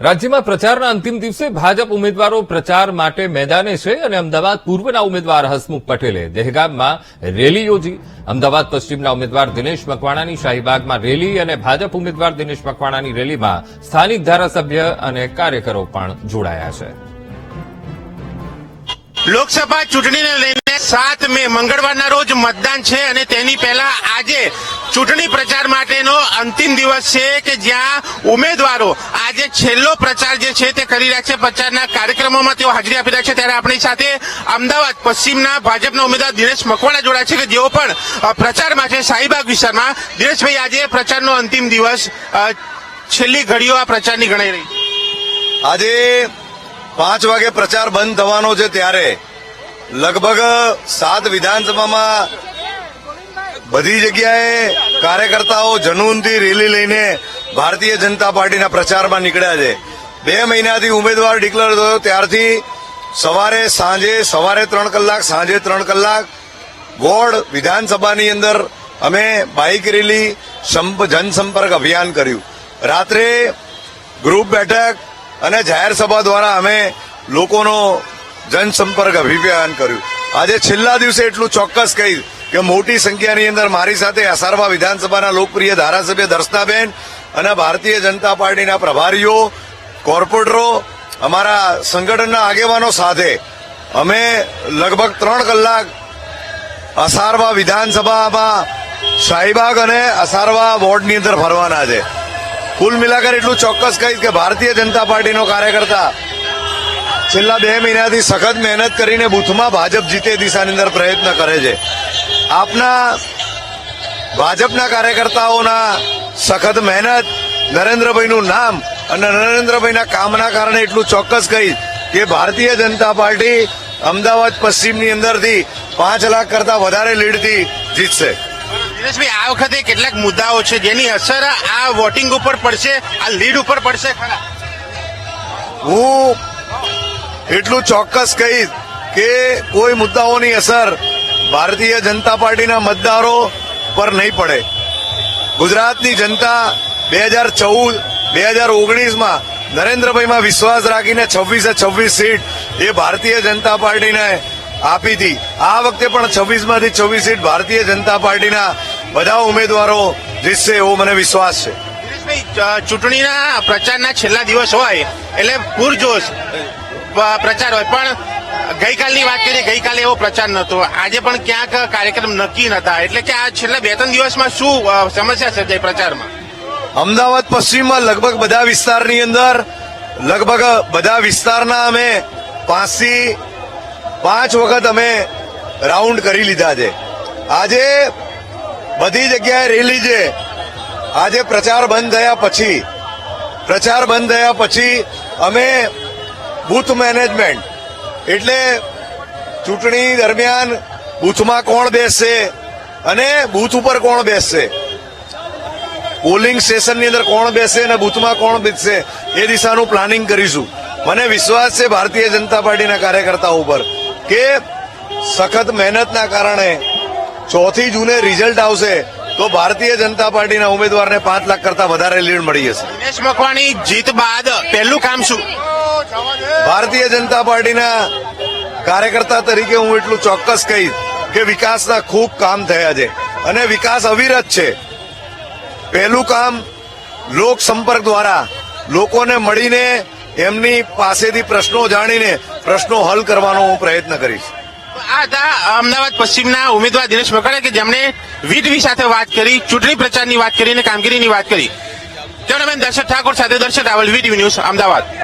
રાજ્યમાં પ્રચારના અંતિમ દિવસે ભાજપ ઉમેદવારો પ્રચાર માટે મેદાને છે અને અમદાવાદ પૂર્વના ઉમેદવાર હસમુખ પટેલે દહેગામમાં રેલી યોજી. અમદાવાદ પશ્ચિમના ઉમેદવાર દિનેશ મકવાણાની શાહીબાગમાં રેલી અને ભાજપ ઉમેદવાર દિનેશ મકવાણાની રેલીમાં સ્થાનિક ધારાસભ્ય અને કાર્યકરો પણ જોડાયા છે. લોકસભા ચૂંટણીને લઈને સાત મે મંગળવારના રોજ મતદાન છે અને તેની પહેલા આજે ચૂંટણી પ્રચાર માટેનો અંતિમ દિવસ છે કે જ્યાં ઉમેદવારો આજે છેલ્લો પ્રચાર જે છે તે કરી રહ્યા છે. પ્રચારના કાર્યક્રમોમાં તેઓ હાજરી આપી રહ્યા છે. ત્યારે આપણી સાથે અમદાવાદ પશ્ચિમના ભાજપના ઉમેદવાર દિનેશ મકવાણા જોડાયા છે કે જેઓ પણ પ્રચારમાં છે. શાહીબાગ વિસ્તારમાં દિનેશભાઈ, આજે પ્રચારનો અંતિમ દિવસ છેલ્લી ઘડીઓ આ પ્રચારની ગણાઈ રહી. આજે પાંચ વાગે પ્રચાર બંધ થવાનો છે ત્યારે લગભગ સાત વિધાનસભામાં બધી જગ્યાએ કાર્યકર્તાઓ જનૂનથી રેલી લઈને ભારતીય જનતા પાર્ટીના પ્રચારમાં નીકળ્યા છે. બે મહિનાથી ઉમેદવાર ડિક્લેર થયો, ત્યારથી સવારે સાંજે, સવારે ત્રણ કલાક, સાંજે ત્રણ કલાક વોર્ડ વિધાનસભાની અંદર અમે બાઇક રેલી, સંપ- જનસંપર્ક અભિયાન કર્યું. રાત્રે ગ્રુપ બેઠક અને જાહેર સભા દ્વારા અમે લોકોનો જનસંપર્ક અભિયાન કર્યું. આજે છેલ્લા દિવસે એટલું ચોક્કસ કહી કે મોટી સંખ્યાની અંદર મારી સાથે અસારવા વિધાનસભાના લોકપ્રિય ધારાસભ્ય દર્શનાબેન અને ભારતીય જનતા પાર્ટીના પ્રભારીઓ, કોર્પોરેટરો, અમારા સંગઠનના આગેવાનો સાથે અમે લગભગ ત્રણ કલાક અસારવા વિધાનસભામાં શાહીબાગ અને અસારવા વોર્ડની અંદર ફરવાના છે. કુલ મિલાકર એટલું ચોક્કસ કહીશ કે ભારતીય જનતા પાર્ટીનો કાર્યકર્તા છેલ્લા બે મહિનાથી સખત મહેનત કરીને બુથમાં ભાજપ જીતે દિશાની અંદર પ્રયત્ન કરે છે. આપના ભાજપના કાર્યકર્તાઓના સખત મહેનત નરેન્દ્રભાઈનું નામ અને નરેન્દ્રભાઈના કામના કારણે એટલું ચોક્કસ કહીશ કે ભારતીય જનતા પાર્ટી અમદાવાદ પશ્ચિમની અંદરથી પાંચ લાખ કરતા વધારે લીડથી જીતશે. દિનેશભાઈ આ વખતે કેટલાક મુદ્દાઓ છે જેની અસર આ વોટિંગ ઉપર પડશે આ લીડ ઉપર પડશે ખરા? હું એટલું ચોક્કસ કહીશ કે કોઈ મુદ્દાઓની અસર ભારતીય જનતા પાર્ટીના મતદારો પર નહીં પડે. ગુજરાતની જનતા બે હજાર ચૌદ, બે હજાર ઓગણીસમાં નરેન્દ્રભાઈમાં વિશ્વાસ રાખીને છવ્વીસે છવ્વીસ સીટ એ ભારતીય જનતા પાર્ટીને આપી હતી. આ વખતે પણ છવ્વીસમાંથી છવ્વીસ સીટ ભારતીય જનતા પાર્ટીના બધા ઉમેદવારો જીતશે એવો મને વિશ્વાસ છે. ચૂંટણીના પ્રચારના છેલ્લા દિવસ હોય એટલે પૂરજોશ. પ્રચાર હોય. પણ ગઈકાલની વાત કરીએ, ગઈકાલે એવો પ્રચાર નહોતો. આજે પણ ક્યાંક કાર્યક્રમ નક્કી નતા. એટલે કે આ છેલ્લા બે ત્રણ દિવસમાં શું સમસ્યા સર્જાઈ પ્રચારમાં? અમદાવાદ પશ્ચિમમાં લગભગ બધા વિસ્તારની અંદર, લગભગ બધા વિસ્તારના અમે પાંચથી પાંચ વખત અમે રાઉન્ડ કરી લીધા છે. આજે બધી જગ્યાએ રેલી છે. આજે પ્રચાર બંધ થયા પછી, પ્રચાર બંધ થયા પછી અમે બૂથ મેનેજમેન્ટ. એટલે ચૂંટણી દરમિયાન બૂથમાં કોણ બેસશે અને બૂથ ઉપર કોણ બેસશે? પોલિંગ સ્ટેશનની અંદર કોણ બેસે અને બૂથમાં કોણ બેસશે એ દિશાનું પ્લાનિંગ કરીશું. મને વિશ્વાસ છે ભારતીય જનતા પાર્ટીના કાર્યકર્તાઓ ઉપર કે સખત મહેનતના કારણે ચોથી જૂને રિઝલ્ટ આવશે તો ભારતીય જનતા પાર્ટીના ઉમેદવારને પાંચ લાખ કરતા વધારે લીડ મળી જશે. દિનેશ મકવાણી, જીત બાદ પહેલું કામ શું? ભારતીય જનતા પાર્ટીના કાર્યકર્તા તરીકે હું એટલું ચોક્કસ કહીશ કે વિકાસના ખૂબ કામ થયા છે અને વિકાસ અવિરત છે. પહેલું કામ લોક સંપર્ક દ્વારા લોકોને મળીને એમની પાસેથી પ્રશ્નો જાણીને પ્રશ્નો હલ કરવાનો હું પ્રયત્ન કરીશ. આ હતા અમદાવાદ પશ્ચિમના ઉમેદવાર દિનેશ મકાડે કે જેમણે વીટવી સાથે વાત કરી, ચૂંટણી પ્રચારની વાત કરી અને કામગીરીની વાત કરી. કેમેરામેન દર્શક ઠાકોર સાથે દર્શક રાવલ વીટીવી ન્યૂઝ અમદાવાદ.